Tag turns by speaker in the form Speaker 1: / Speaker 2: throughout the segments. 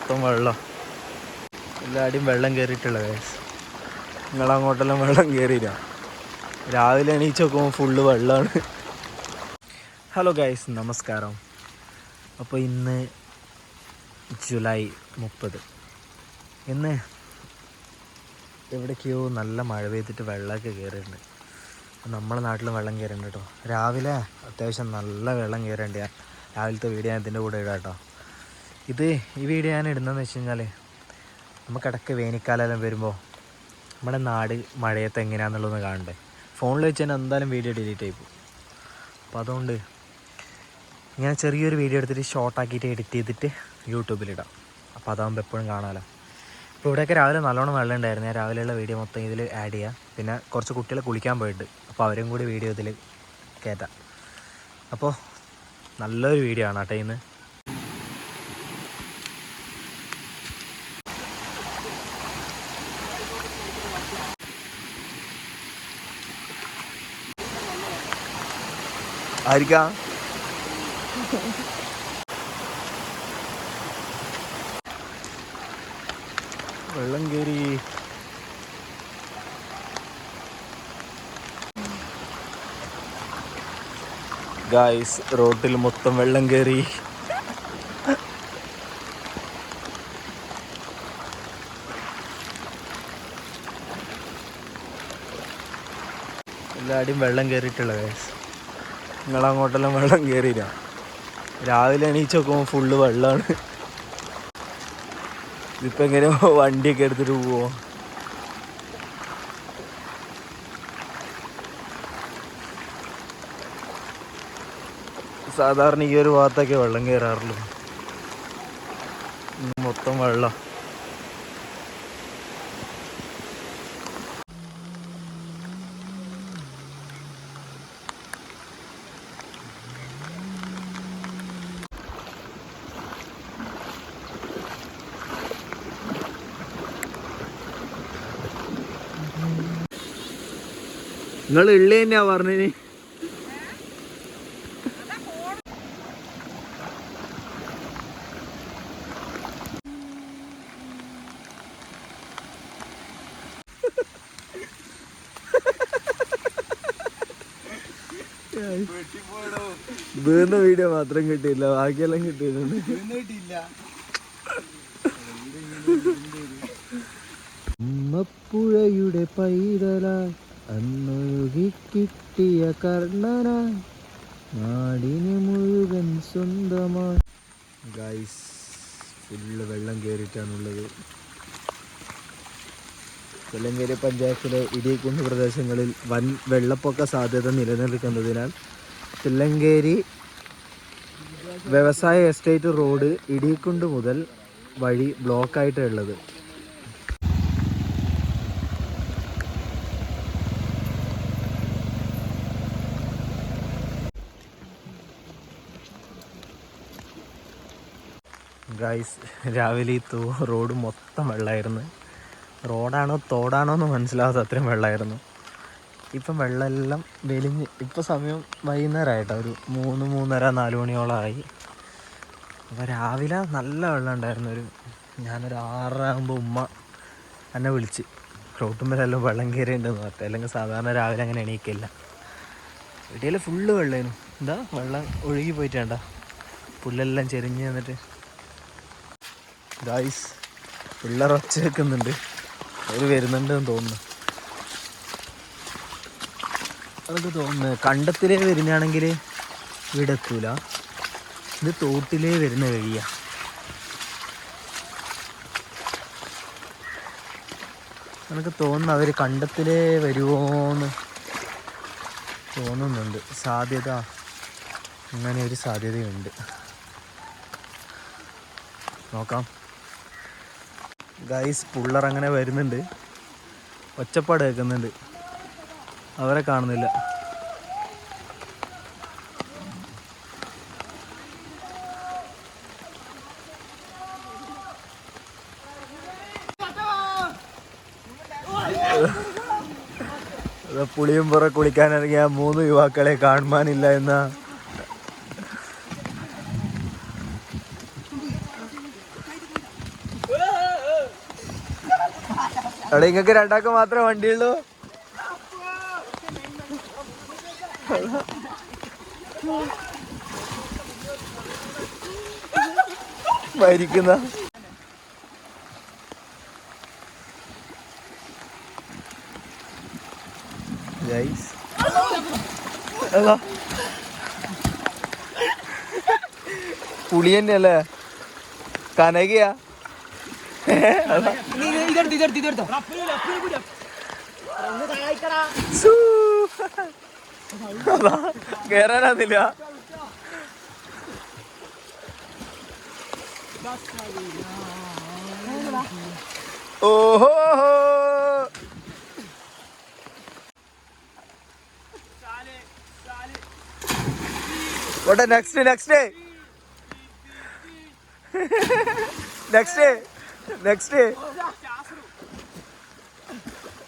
Speaker 1: മൊത്തം വെള്ളം. എല്ലാടിയും വെള്ളം കയറിയിട്ടുള്ള നിങ്ങളങ്ങോട്ടെല്ലാം വെള്ളം കയറിയില്ല രാവിലെ എണീച്ച് നോക്കുമ്പോൾ ഫുള്ള് വെള്ളമാണ് ഹലോ ഗൈസ് നമസ്കാരം. അപ്പോൾ ഇന്ന് ജൂലൈ മുപ്പത്. ഇന്ന് എവിടേക്കോ നല്ല മഴ പെയ്തിട്ട് വെള്ളമൊക്കെ കയറിയിട്ടുണ്ട് നമ്മളെ നാട്ടിലും വെള്ളം കയറുന്നുണ്ട് കേട്ടോ. രാവിലെ അത്യാവശ്യം നല്ല വെള്ളം കയറേണ്ട രാവിലത്തെ വീഡിയോ ഞാൻ ഇതിന്റെ കൂടെ ഇടാം കേട്ടോ. ഇത് ഈ വീഡിയോ ഞാൻ ഇടുന്നതെന്ന് വെച്ച് കഴിഞ്ഞാൽ നമുക്കിടയ്ക്ക് വേനൽക്കാലം വരുമ്പോൾ നമ്മുടെ നാട് മഴയത്ത് എങ്ങനെയാണെന്നുള്ളതൊന്ന് കാണണ്ടേ? ഫോണിൽ വെച്ച് തന്നെ എന്തായാലും വീഡിയോ ഡിലീറ്റ് ആയി പോകും. അപ്പോൾ അതുകൊണ്ട് ഞാൻ ചെറിയൊരു വീഡിയോ എടുത്തിട്ട് ഷോർട്ടാക്കിയിട്ട് എഡിറ്റ് ചെയ്തിട്ട് യൂട്യൂബിലിടാം അപ്പോൾ അതാകുമ്പോൾ എപ്പോഴും കാണാമല്ലോ ഇപ്പോൾ ഇവിടെയൊക്കെ രാവിലെ നല്ലോണം വെള്ളം ഉണ്ടായിരുന്നു. ഞാൻ രാവിലെയുള്ള വീഡിയോ മൊത്തം ഇതിൽ ആഡ് ചെയ്യാം. പിന്നെ കുറച്ച് കുട്ടികളെ കുളിക്കാൻ പോയിട്ട് അപ്പോൾ അവരും കൂടി വീഡിയോ ഇതിൽ കയറ്റാം അപ്പോൾ നല്ലൊരു വീഡിയോ ആണ് കേട്ടോ ഇന്ന്. ആയിരിക്കാം. വെള്ളം കയറി ഗായ്സ് റോട്ടിൽ മൊത്തം വെള്ളം കയറി എല്ലാടും വെള്ളം കയറിയിട്ടുള്ള ഗായ്സ്. നിങ്ങളങ്ങോട്ടെല്ലാം വെള്ളം കയറിയില്ല രാവിലെ എണീച്ച് നോക്കുമ്പോൾ ഫുള്ള് വെള്ളമാണ് ഇതിപ്പോൾ എങ്ങനെ വണ്ടിയൊക്കെ എടുത്തിട്ട് പോവോ? സാധാരണ ഈ ഒരു ഭാഗത്തൊക്കെ വെള്ളം കയറാറുള്ളൂ മൊത്തം വെള്ളം. നിങ്ങൾ ഉള്ളി തന്നെയാ പറഞ്ഞിന് വീണ വീഡിയോ മാത്രം കിട്ടിയില്ല ബാക്കിയെല്ലാം കിട്ടിയിട്ടുണ്ട്. ഉമ്മപ്പുഴയുടെ പൈതലായി അന്നൊഴുകി കിട്ടിയ കർണനായി നാടിനെ മുഴുവൻ സ്വന്തമായി. ഗൈസ് ഫുള്ള് വെള്ളം കയറിയിട്ടാണുള്ളത് കൊല്ലങ്കേരി പഞ്ചായത്തിലെ ഇടിയക്കുന്ന് പ്രദേശങ്ങളിൽ വൻ വെള്ളപ്പൊക്ക സാധ്യത നിലനിൽക്കുന്നതിനാൽ തില്ലങ്കേരി വ്യവസായ എസ്റ്റേറ്റ് റോഡ് ഇടിയക്കുണ്ട് മുതൽ വഴി ബ്ലോക്കായിട്ടുള്ളത് ഗൈസ് രാവിലെ ഈ തോ റോഡ് മൊത്തം വെള്ളമായിരുന്നു റോഡാണോ തോടാണോ എന്ന് മനസ്സിലാവാത്ത അത്രയും വെള്ളമായിരുന്നു ഇപ്പം വെള്ളമെല്ലാം വെലിഞ്ഞ് ഇപ്പം സമയം വൈകുന്നേരമായിട്ടോ ഒരു മൂന്ന് മൂന്നര നാല് മണിയോളമായി അപ്പോൾ രാവിലെ നല്ല വെള്ളം ഉണ്ടായിരുന്നു. ഒരു ഞാനൊരു ആറാകുമ്പോൾ ഉമ്മ എന്നെ വിളിച്ച് റോട്ടുമ്പോഴെല്ലാം വെള്ളം കയറിയിട്ടുണ്ടെന്ന് പറഞ്ഞു അല്ലെങ്കിൽ സാധാരണ രാവിലെ അങ്ങനെ എണീക്കില്ല. ഇടയിൽ ഫുള്ള് വെള്ളമായിരുന്നു എന്താ വെള്ളം ഒഴുകി പോയിട്ടാണ്ട? പുല്ലെല്ലാം ചെരിഞ്ഞ് എന്നിട്ട് ഗായ്സ് പിള്ളേർ ഒച്ച വെക്കുന്നുണ്ട്. അവർ വരുന്നുണ്ടെന്ന് തോന്നുന്നു. അതൊക്കെ തോന്നുന്നു? കണ്ടത്തിലേ വരുന്നതാണെങ്കിൽ ഇവിടെ എത്തൂല. ഇത് തോട്ടിലേ വരുന്ന വഴിയാ. എനിക്ക് തോന്നുന്നു അവർ കണ്ടത്തിലേ വരുമോന്ന് തോന്നുന്നുണ്ട്. സാധ്യത അങ്ങനെ ഒരു സാധ്യതയുണ്ട്. നോക്കാം. ഗൈസ് പുള്ളർ അങ്ങനെ വരുന്നുണ്ട്. ഒച്ചപ്പാട് കേൾക്കുന്നുണ്ട്. അവരെ കാണുന്നില്ല. പുളിയും പുറ കുളിക്കാനിറങ്ങിയ മൂന്ന് യുവാക്കളെ കാണുവാനില്ല എന്ന എടാ ഇങ്ങക്ക് രണ്ടാൾക്ക് മാത്രമേ വണ്ടിയുള്ളൂ? മരിക്കുന്ന. ഗൈസ് അതാ പുളി തന്നെയല്ലേ? കനകയാ? അതാ കേറാനാന്നില്ല ഓഹോ നെക്സ്റ്റ് നെക്സ്റ്റ് നെക്സ്റ്റ് നെക്സ്റ്റ്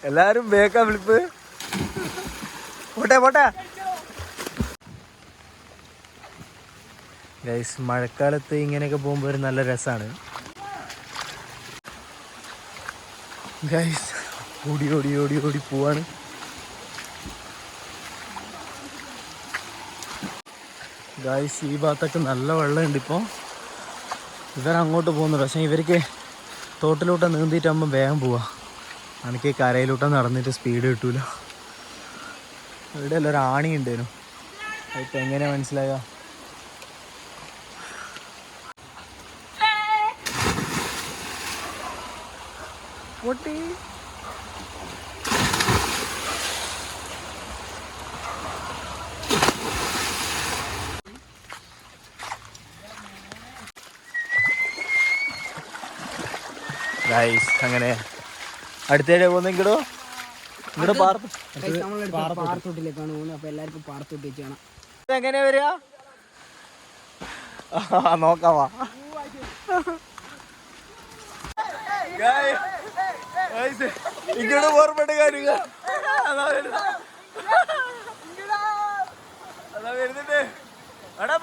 Speaker 1: എല്ലാരും ബേക്കാ വിളിപ്പ്. പോട്ടെ പോട്ടെ. ഗൈസ് മഴക്കാലത്ത് ഇങ്ങനെയൊക്കെ പോകുമ്പോൾ ഒരു നല്ല രസമാണ് ഗൈസ് ഓടി ഓടി ഓടി ഓടി പോവാണ്. ഗൈസ് ഈ ഭാഗത്തൊക്കെ നല്ല വെള്ളമുണ്ട് ഇപ്പോൾ ഇവരങ്ങോട്ട് പോകുന്നു പക്ഷേ ഇവർക്ക് തോട്ടിലോട്ട് നീന്തിയിട്ടാകുമ്പോൾ വേഗം പോവാ. എനിക്ക് കരയിലോട്ട് നടന്നിട്ട് സ്പീഡ് കിട്ടൂല. ഇവിടെ അല്ല ഒരു ആണി അതിപ്പോൾ എങ്ങനെ മനസ്സിലായ? പൊട്ടി ഗൈസ് അങ്ങനെ. അടുത്തേടെ പോകുന്നെങ്കിലോ ഇവിടെ പാർത്ത്
Speaker 2: പാറത്തോട്ടിലേക്കാണ് പോകുന്നത്. അപ്പൊ എല്ലാവർക്കും പാറത്തോട്ട്
Speaker 1: എങ്ങനെയാ വരിക? നോക്കാവാ. ഇങ്ങോട്ട് ഓർമ്മയുടെ കാര്യങ്ങൾ. അതാ വരുന്നുണ്ട് എടാ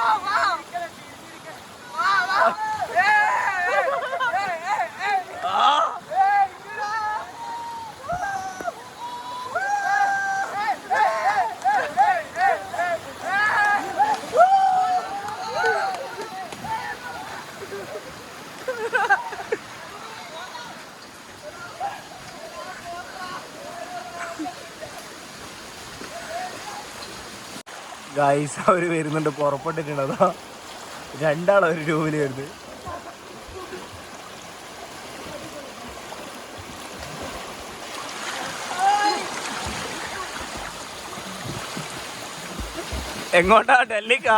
Speaker 1: wow, wow. ഗായ്സ് അവർ വരുന്നുണ്ട്. പുറപ്പെട്ടിട്ടുണ്ട് അതാ രണ്ടാളവർ ഒരു രൂപയിൽ വരുന്നത് എങ്ങോട്ടാ? ഡൽഹിക്കാ?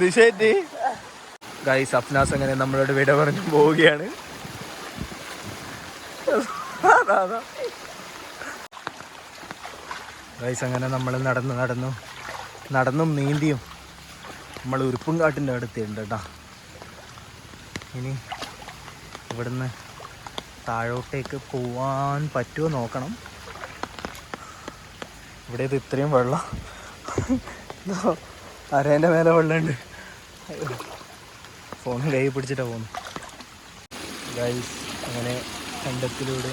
Speaker 1: ദിശേറ്റി ഗൈസ് അഫ്നാസ് അങ്ങനെ നമ്മളോട് വിട പറഞ്ഞു പോവുകയാണ്. ഗൈസ് അങ്ങനെ നമ്മൾ നടന്നു നടന്നു. നടന്നും നീന്തിയും. നമ്മൾ ഉരുപ്പുംകാട്ടിന്റെ അടുത്തുണ്ട് കേട്ടോ. ഇനി ഇവിടുന്ന് താഴോട്ടേക്ക് പോവാൻ പറ്റുമോ നോക്കണം. ഇവിടെ ഇത് ഇത്രയും വെള്ളം. അരേന്റെ മേലെ വെള്ളമുണ്ട്. ഫോൺ കൈ പിടിച്ചിട്ടാ പോകുന്നു. ഗൈസ് അങ്ങനെ കണ്ടത്തിലൂടെ.